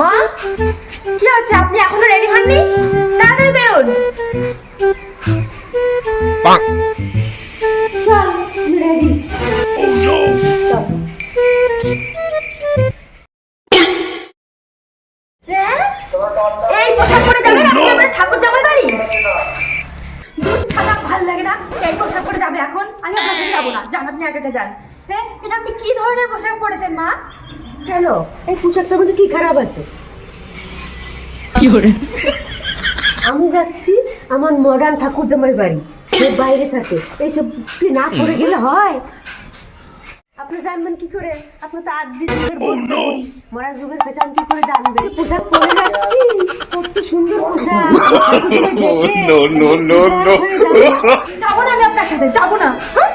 মা কি হচ্ছে? আপনি এখনও রেডি হননি? তাড়াতাড়ি বেরোন। ভালো লাগে না এই পোশাক পরে যাবে এখন? আমি আপনার সাথে যাব না। যান আপনি একা একা যান। হ্যাঁ? এটা আপনি কি ধরনের পোশাক পরেছেন মা? কেন? এই পোশাকটার মধ্যে কি খারাপ আছে? আমি যাচ্ছি আমার মডার্ন ঠাকুর জামাই বাড়ি। সে বাইরে থাকে। এইসব কি না করে গেলে হয়? আপনি জানবেন কি করে? আপনি তো আট যুগের বদ্ধ করি মরার যুগের পেছান কি করে জানবেন? পোশাক পরে যাচ্ছি। no, উদাস হয়ে যাবে। যাব না আমি আপনার সাথে যাব না হ্যাঁ